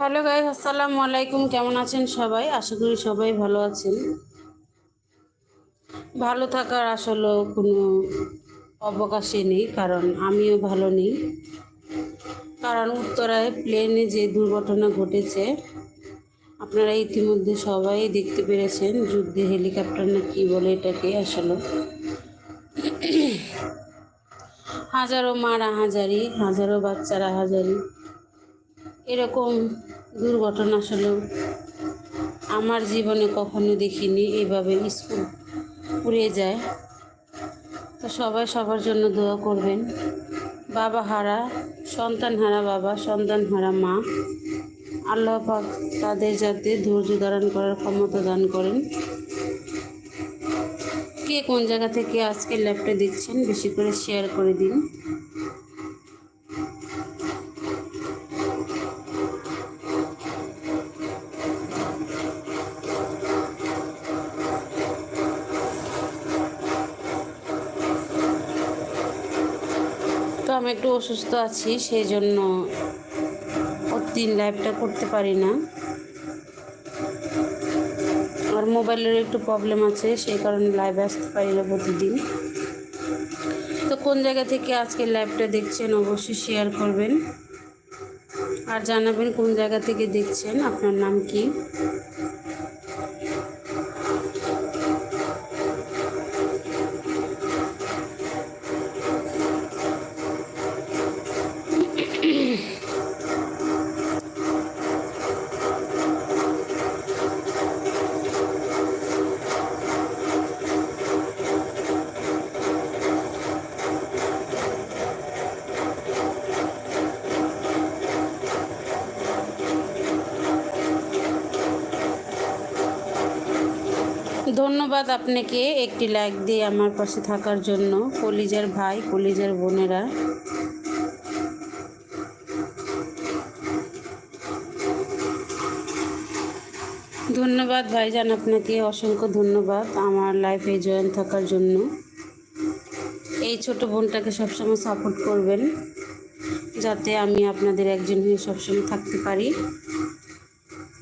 Hello guys, আসসালামু আলাইকুম। কেমন আছেন সবাই? আশা করি সবাই ভালো আছেন। ভালো থাকার আসলে কোনো অবকাশই নেই, কারণ আমিও ভালো নেই। কারণ উত্তরায় প্লেনে যে দুর্ঘটনা ঘটেছে, আপনারা ইতিমধ্যে সবাই দেখতে পেরেছেন, যুদ্ধে হেলিকপ্টার না কি বলে এটাকে আসলে। হাজারো মারা হাজারি, হাজারো বাচ্চারা হাজারি। এরকম দুর্ঘটনা আসলে আমার জীবনে কখনো দেখিনি, এভাবে স্কুল পুড়ে যায়। তো সবাই সবার জন্য দোয়া করবেন। বাবা হারা, সন্তান হারা বাবা, সন্তান হারা মা। আল্লাহ পাক তাদের যাতে ধৈর্য ধারণ করার ক্ষমতা দান করেন। কে কোন জায়গা থেকে আজকে ল্যাপটপ দেখছেন, বেশি করে শেয়ার করে দিন। আমি একটু অসুস্থ আছি সেই জন্য প্রতিদিন লাইভটা করতে পারি না। আর মোবাইলের একটু প্রবলেম আছে, সেই কারণে লাইভে আসতে পারি না প্রতিদিন। তো কোন জায়গা থেকে আজকে লাইভটা দেখছেন অবশ্যই শেয়ার করবেন। আর জানাবেন কোন জায়গা থেকে দেখছেন, আপনার নাম কি? ধন্যবাদ আপনাকে একটি লাইক দিয়ে আমার পাশে থাকার জন্য, কলিজার ভাই, কলিজার বোনেরা। ধন্যবাদ ভাইজান, আপনাকে অসংখ্য ধন্যবাদ আমার লাইফে জয়েন থাকার জন্য। এই ছোট বোনটাকে সবসময় সাপোর্ট করবেন, যাতে আমি আপনাদের একজন হয়ে সবসময় থাকতে পারি।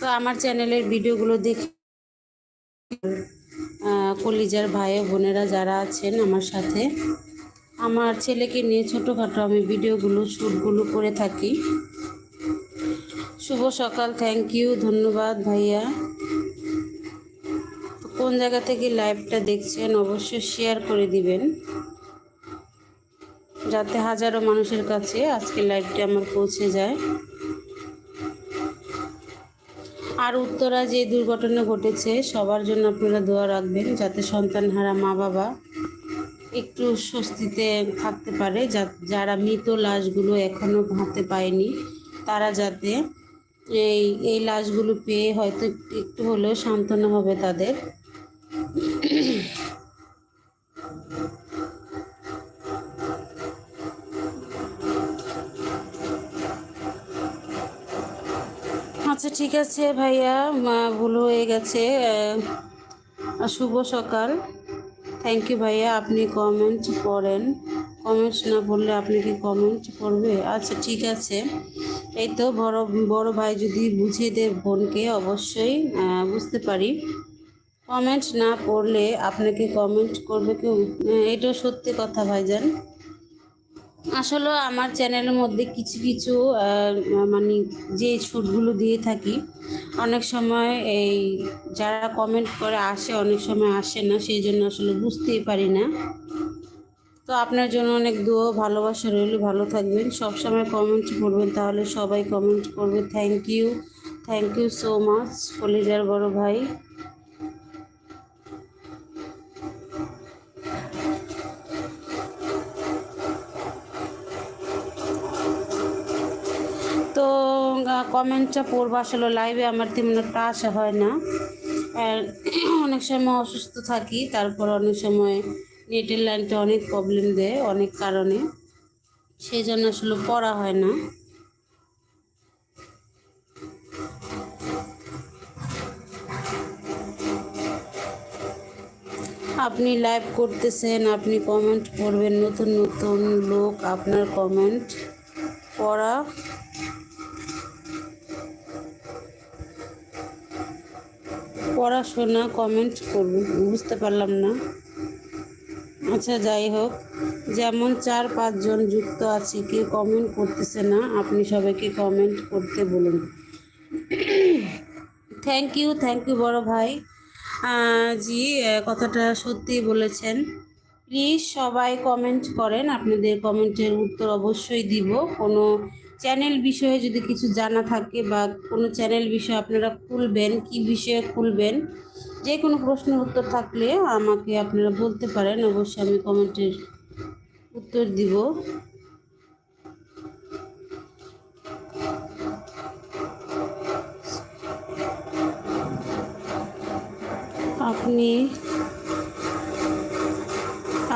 তো আমার চ্যানেলের ভিডিওগুলো দেখে কলিজার ভাই বোনেরা যারা আছেন আমার সাথে, আমার ছেলেকে নিয়ে ছোটোখাটো আমি ভিডিওগুলো, শ্যুটগুলো করে থাকি। শুভ সকাল থ্যাংক ইউ ধন্যবাদ ভাইয়া। কোন জায়গা থেকে লাইভটা দেখছেন অবশ্যই শেয়ার করে দিবেন। যাতে হাজারো মানুষের কাছে আজকে লাইভটা আমার পৌঁছে যায়। আর উত্তরা যে দুর্ঘটনা ঘটেছে, সবার জন্য আপনারা দোয়া রাখবেন যাতে সন্তানহারা মা বাবা একটু স্বস্তিতে থাকতে পারে। যা- যারা মৃত লাশগুলো এখনও হাতে পায়নি, তারা যাতে এই এই লাশগুলো পেয়ে হয়তো একটু- একটু হলেও সান্ত্বনা হবে তাদের। আচ্ছা ঠিক আছে ভাইয়া। মা, ভুল হয়ে গেছে। শুভ সকাল। থ্যাংক ইউ ভাইয়া, আপনি কমেন্ট করেন। কমেন্টস না পড়লে আপনি কি কমেন্ট করবে? আচ্ছা ঠিক আছে। এই তো বড় বড় ভাই যদি বুঝিয়ে দেয় বোনকে, অবশ্যই বুঝতে পারি। কমেন্ট না পড়লে আপনাকে কমেন্ট করবে কেউ? এটাও সত্যি কথা ভাইজান। আসলে আমার চ্যানেলের মধ্যে কিছু কিছু মানে যে শ্যুটগুলো দিয়ে থাকি, অনেক সময় এই যারা কমেন্ট করে আসে, অনেক সময় আসে না, সেই জন্য আসলে বুঝতেই পারি না। তো আপনার জন্য অনেক দোয়া, ভালোবাসা রইল, ভালো থাকবেন। সব সময় কমেন্ট করবেন, তাহলে সবাই কমেন্ট করবে। Thank you thank you so much কলিজার বড় ভাই। কমেন্টটা পড়ব, আসলে লাইভে আমার তেমন একটা আসা হয় না। আর অনেক সময় অসুস্থ থাকি, তারপর অনেক সময় নেটের লাইনটা অনেক প্রবলেম দেয়, অনেক কারণে। সেই জন্য আসলে পড়া হয় না। আপনি লাইভ করতেছেন, আপনি কমেন্ট করবেন, নতুন নতুন লোক আপনার কমেন্ট পড়া। পড়াশোনা কমেন্ট করুন বুঝতে পারলাম না। আচ্ছা যাই হোক, যেমন চার পাঁচজন যুক্ত আছে, কেউ কমেন্ট করতেছে না, আপনি সবাইকে কমেন্ট করতে বলুন। থ্যাংক ইউ থ্যাংক ইউ বড় ভাই। জি কথাটা সত্যি বলেছেন। প্লিজ সবাই কমেন্ট করেন, আপনাদের কমেন্টের উত্তর অবশ্যই দিব। কোনো চ্যানেল বিষয়ে যদি কিছু জানা থাকে বা কোনো চ্যানেল বিষয়ে আপনারা খুলবেন, কি বিষয়ে খুলবেন, যে কোনো প্রশ্নের উত্তর থাকলে আমাকে আপনারা বলতে পারেন। অবশ্যই আমি কমেন্টের উত্তর দিব। আপনি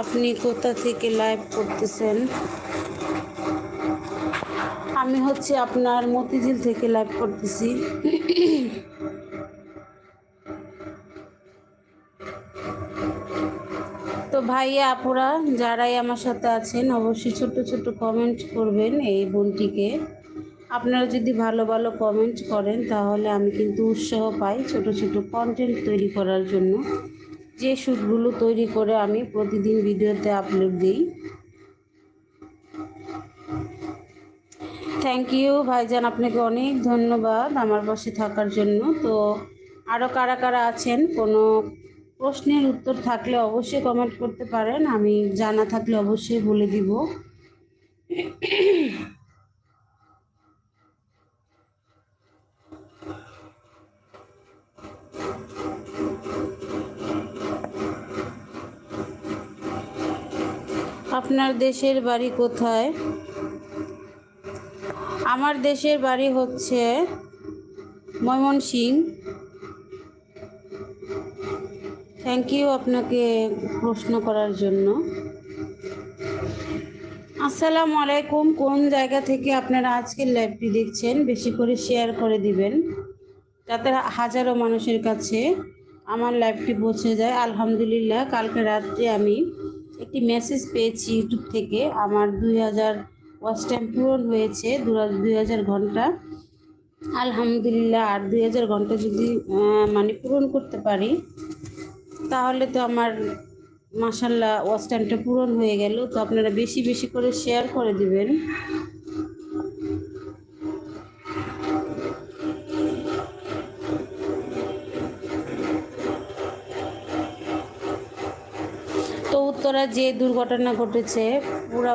আপনি কোথা থেকে লাইভ করতেছেন? আমি হচ্ছে আপনার মতিঝিল থেকে লাইভ করতেছি। তো ভাইয়া, আপুরা, যারাই আমার সাথে আছেন, অবশ্যই ছোট ছোট কমেন্ট করবেন এই বোনটিকে। আপনারা যদি ভালো ভালো কমেন্ট করেন, তাহলে আমি কিন্তু উৎসাহ পাই ছোট ছোট কন্টেন্ট তৈরি করার জন্য। যে শ্যুটগুলো তৈরি করে আমি প্রতিদিন ভিডিওতে আপলোড দিই থ্যাংক ইউ ভাইজান আপনাকে অনেক ধন্যবাদ আমার পাশে থাকার জন্য। তো আরও কারা কারা আছেন? কোনো প্রশ্নের উত্তর থাকলে অবশ্যই কমেন্ট করতে পারেন, আমি জানা থাকলে অবশ্যই বলে দিব। আপনার দেশের বাড়ি কোথায়? আমার দেশের বাড়ি হচ্ছে ময়মনসিং। থ্যাংক ইউ আপনাকে প্রশ্ন করার জন্য। আসসালামু আলাইকুম। কোন জায়গা থেকে আপনারা আজকের লাইভটি দেখছেন? বেশি করে শেয়ার করে দিবেন। যাতে হাজারো মানুষের কাছে আমার লাইভটি পৌঁছে যায়। আলহামদুলিল্লাহ, কালকে রাত্রে আমি একটি মেসেজ পেয়েছি ইউটিউব থেকে। আমার দুই হাজার ওয়াচ টাইম পূরণ হয়েছে দুই হাজার ঘণ্টা। আলহামদুলিল্লাহ, আর দুই হাজার ঘণ্টা যদি মানে পূরণ করতে পারি, তাহলে তো আমার মাসাল্লাহ ওয়াচ টাইমটা পূরণ হয়ে গেল। তো আপনারা বেশি বেশি করে শেয়ার করে দিবেন। তো উত্তরা যে দুর্ঘটনা ঘটেছে, পুরা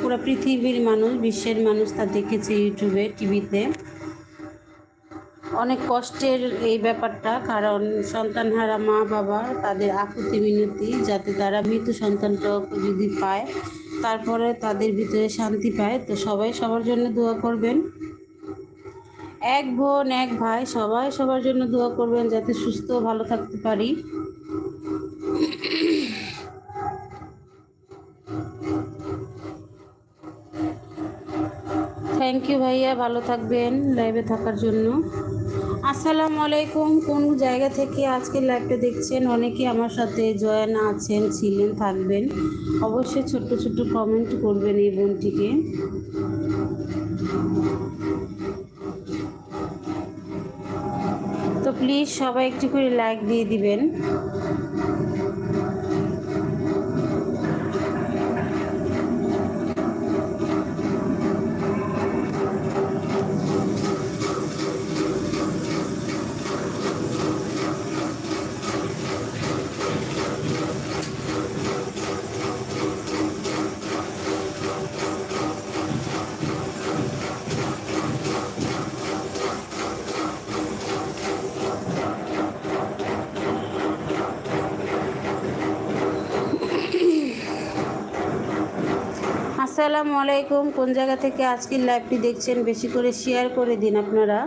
পুরা পৃথিবীর মানুষ, বিশ্বের মানুষ তা দেখেছে ইউটিউবে, টিভিতে। অনেক কষ্টের এই ব্যাপারটা, কারণ সন্তানহারা মা বাবা তাদের আকুতি মিনতি যাতে তারা মৃত সন্তানটা যদি পায়, তারপরে তাদের ভিতরে শান্তি পায়। তো সবাই সবার জন্য দোয়া করবেন। এক বোন, এক ভাই, সবাই সবার জন্য দোয়া করবেন যাতে সুস্থ ভালো থাকতে পারি। থ্যাংক ইউ ভাইয়া, ভালো থাকবেন লাইভে থাকার জন্য। আসসালামু আলাইকুম, কোন জায়গা থেকে আজকে লাইভটা দেখছেন? অনেকে আমার সাথে জয়েন আছেন, ছিলেন, থাকবেন। অবশ্যই ছোট্ট ছোট্ট কমেন্ট করবেন এই বোনটিকে। তো প্লিজ সবাই একটু করে লাইক দিয়ে দিবেন। আসসালামু আলাইকুম। কোন জায়গা থেকে আজকের লাইভটি দেখছেন, বেশি করে শেয়ার করে দিন আপনারা।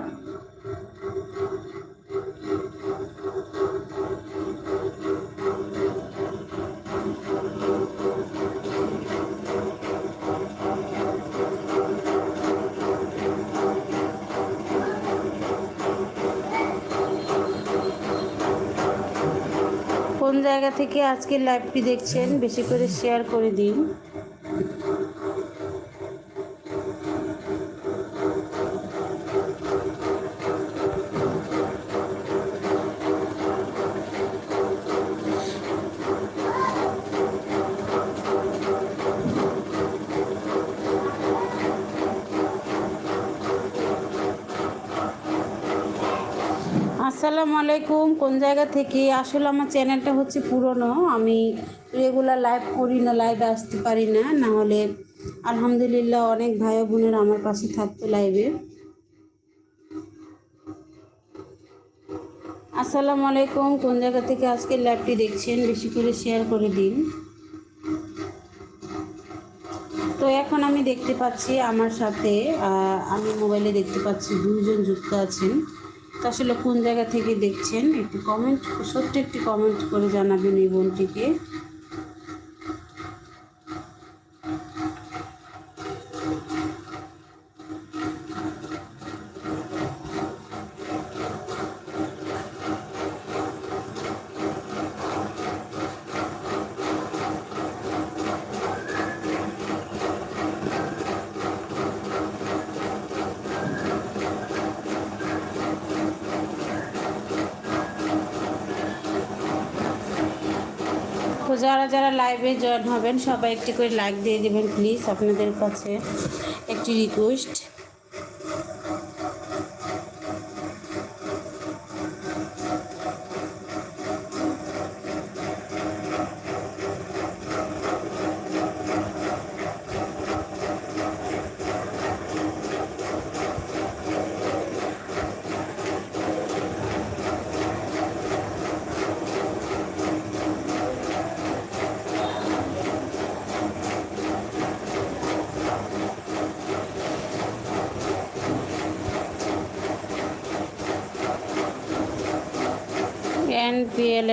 কোন জায়গা থেকে আজকের লাইভটি দেখছেন, বেশি করে শেয়ার করে দিন। আলাইকুম। কোন জায়গা থেকে? আসলে আমার চ্যানেলটা হচ্ছে পুরনো। আমি রেগুলার লাইভ করি না, লাইভে আসতে পারি না। না হলে আলহামদুলিল্লাহ অনেক ভাই বোনেরা আমার পাশে থাকতো লাইভে। আসসালামু আলাইকুম। কোন জায়গা থেকে আজকে লাইভটি দেখছেন? বেশি করে শেয়ার করে দিন। তো এখন আমি দেখতে পাচ্ছি আমার সাথে আমি মোবাইলে দেখতে পাচ্ছি দুজন যুক্ত আছেন। তো আসলে কোন জায়গা থেকে দেখছেন, একটি কমেন্ট সত্যি একটি কমেন্ট করে জানাবেন এই বোনটিকে। যারা যারা লাইভে জয়েন হবেন, সবাই একটি করে লাইক দিয়ে দেবেন প্লিজ আপনাদের কাছে একটি রিকোয়েস্ট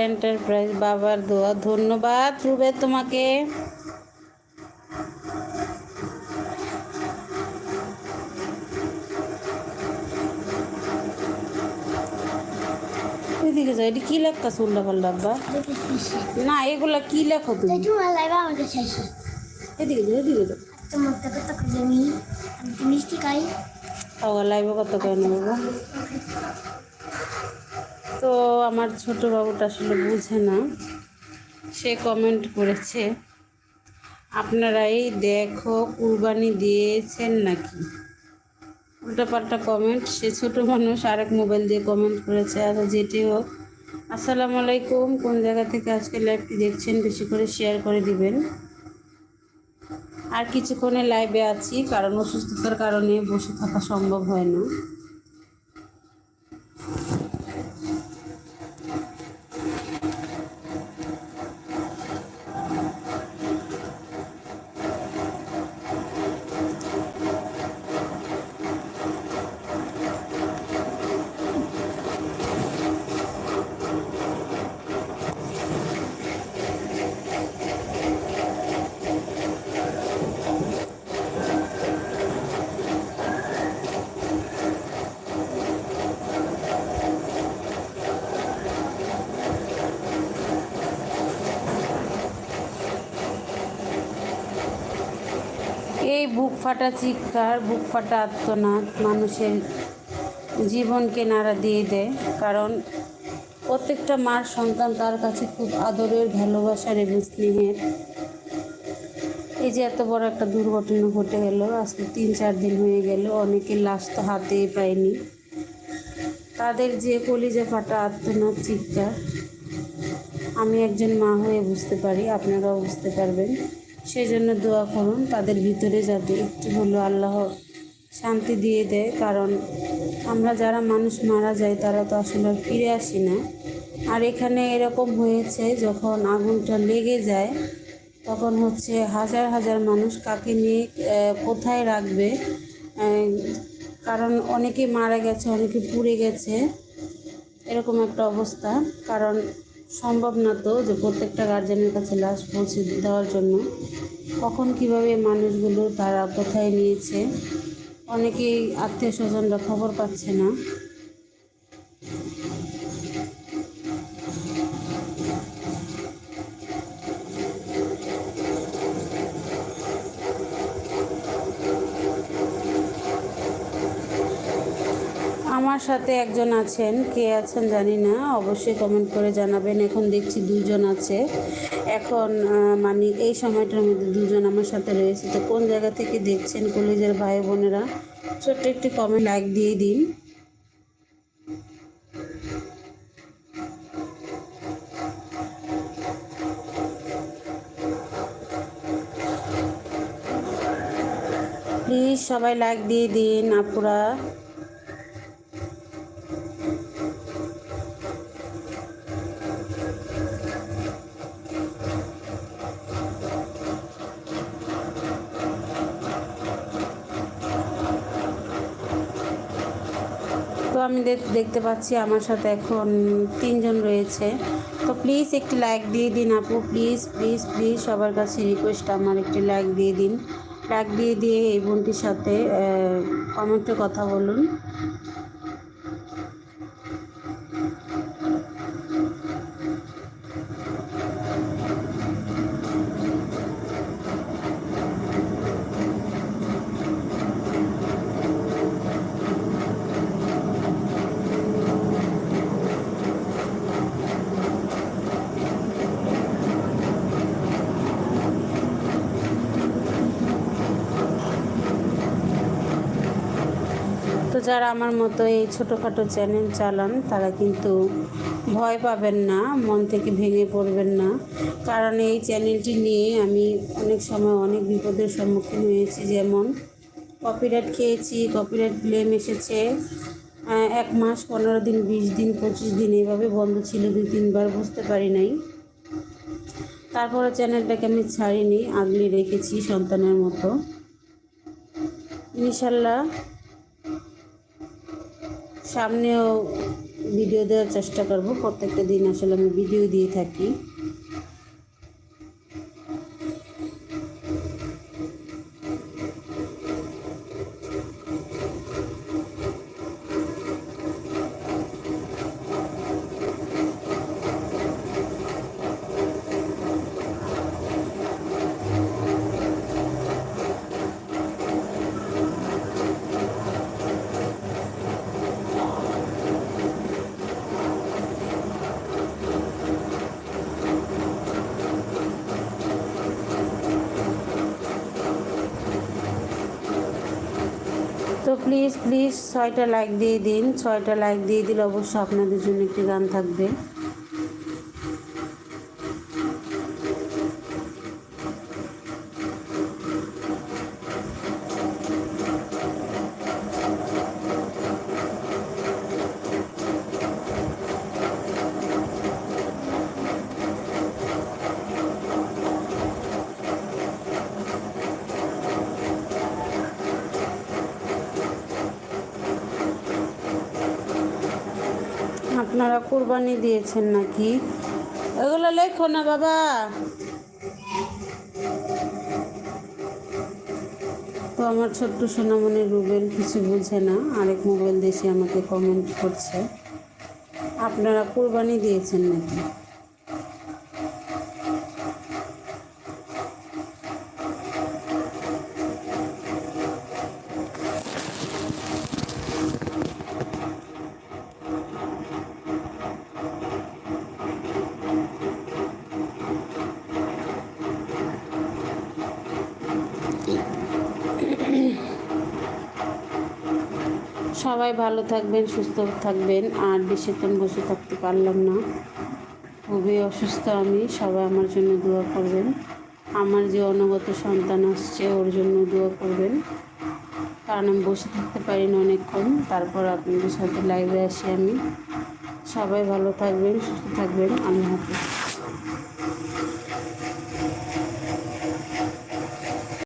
এন্টারপ্রাইজ বাবার দোয়া। ধন্যবাদ রুবে তোমাকে। এদিকে যাও এটি কি লেখা উল্লা পাল্লা আব্বা? না এগুলা কি লেখো তুমি? তোমার লাইভ আমাকে শেষে এদিকে যাও এদিকে যাও। তোমার থেকে তো আমি মিষ্টি খাই। খাওয়া লাইভে কত করে নেব? তো আমার ছোট বাবুটা আসলে বুঝে না। সে কমেন্ট করেছে আপনারাই দেখো কুরবানি দিয়েছেন নাকি? উল্টাপাল্টা কমেন্ট সে ছোট মানুষ আরেক মোবাইল দিয়ে কমেন্ট করেছে, আর যেটি হোক, আসসালামু আলাইকুম, কোন জায়গা থেকে আজকে লাইভটি দেখছেন বেশি করে শেয়ার করে দিবেন? আর কিছুক্ষণে লাইভে আছি, কারণ অসুস্থতার কারণে বসে থাকা সম্ভব হয় না এই বুক ফাটা চিৎকার, বুক ফাটা আত্মনাদ মানুষের জীবনকে নাড়া দিয়ে দেয়। কারণ প্রত্যেকটা মার সন্তান তার কাছে খুব আদরের, ভালোবাসার এবং স্নেহের। এই যে এত বড় একটা দুর্ঘটনা ঘটে গেল, আজকে তিন চার দিন হয়ে গেল, অনেকে লাশ তো হাতে পায়নি। তাদের যে কলিজে ফাটা আত্মনাদ চিৎকার, আমি একজন মা হয়ে বুঝতে পারি, আপনারাও বুঝতে পারবেন। সেই জন্য দোয়া করুন তাদের ভিতরে যাতে একটু হলো আল্লাহ শান্তি দিয়ে দেয়। কারণ আমরা যারা মানুষ মারা যায়, তারা তো আসলে ফিরে আসি না। আর এখানে এরকম হয়েছে, যখন আগুনটা লেগে যায়, তখন হচ্ছে হাজার হাজার মানুষ কাকে নিয়ে কোথায় রাখবে কারণ অনেকে মারা গেছে, অনেকে পুড়ে গেছে, এরকম একটা অবস্থা। কারণ সম্ভব না তো যে প্রত্যেকটা গার্জেনের কাছে লাশ পৌঁছে দেওয়ার জন্য। কখন কীভাবে মানুষগুলো তারা কোথায় নিয়েছে? অনেকেই আত্মীয় স্বজনরা খবর পাচ্ছে না। আমার সাথে একজন আছেন, কে আছেন জানি না, অবশ্যই কমেন্ট করে জানাবেন। এখন দেখছি দুজন আছে। এখন মানে এই সময়টার মধ্যে দুজন আমার সাথে রয়েছে। তো কোন জায়গা থেকে দেখছেন কলেজের ভাই বোনেরা? ছোট্ট একটি কমেন্ট লাইক দিয়ে দিন। প্লিজ সবাই লাইক দিয়ে দিন, আপুরা। আমি দেখ- দেখতে পাচ্ছি আমার সাথে এখন তিনজন রয়েছে। তো প্লিজ একটি লাইক দিয়ে দিন আপু। প্লিজ প্লিজ প্লিজ সবার কাছে রিকোয়েস্ট আমার একটি লাইক দিয়ে দিন। লাইক দিয়ে দিয়ে এই বোনটির সাথে কমেন্টে কথা বলুন। যারা আমার মতো এই ছোটোখাটো চ্যানেল চালান, তারা কিন্তু ভয় পাবেন না, মন থেকে ভেঙে পড়বেন না। কারণ এই চ্যানেলটি নিয়ে আমি অনেক সময় অনেক বিপদের সম্মুখীন হয়েছি। যেমন কপিরাইট খেয়েছি কপিরাইট ক্লেম এসেছে। এক মাস, পনেরো দিন, বিশ দিন, পঁচিশ দিন এভাবে বন্ধ ছিল, দুই, তিনবার বুঝতে পারি নাই। তারপরে চ্যানেলটাকে আমি ছাড়িনি, আগলে রেখেছি সন্তানের মতো। ইনশাল্লাহ সামনেও ভিডিও দেওয়ার চেষ্টা করব। প্রত্যেকটা দিন আসলে আমি ভিডিও দিয়ে থাকি। তো প্লিজ প্লিজ ছয়টা লাইক দিয়ে দিন। ছয়টা লাইক দিয়ে দিলে অবশ্য আপনাদের জন্য একটি গান থাকবে। আপনারা কোরবানি দিয়েছেন নাকি? এগুলো লেখো না বাবা। তো আমার ছোট্ট সোনামণি রুবেল কিছু বুঝে না, আরেক মোবাইল দেশে আমাকে কমেন্ট করছে। আপনারা কোরবানি দিয়েছেন নাকি? সবাই ভালো থাকবেন, সুস্থ থাকবেন। আর বেশিক্ষণ বসে থাকতে পারলাম না। খুবই অসুস্থ আমি। সবাই আমার জন্য দোয়া করবেন। আমার যে অনগত সন্তান আসছে, ওর জন্য দোয়া করবেন। কারণ আমি বসে থাকতে পারি না অনেকক্ষণ। তারপর আপনাদের সাথে লাইভে আসি আমি। সবাই ভালো থাকবেন, সুস্থ থাকবেন। আল্লাহ হাফিজ।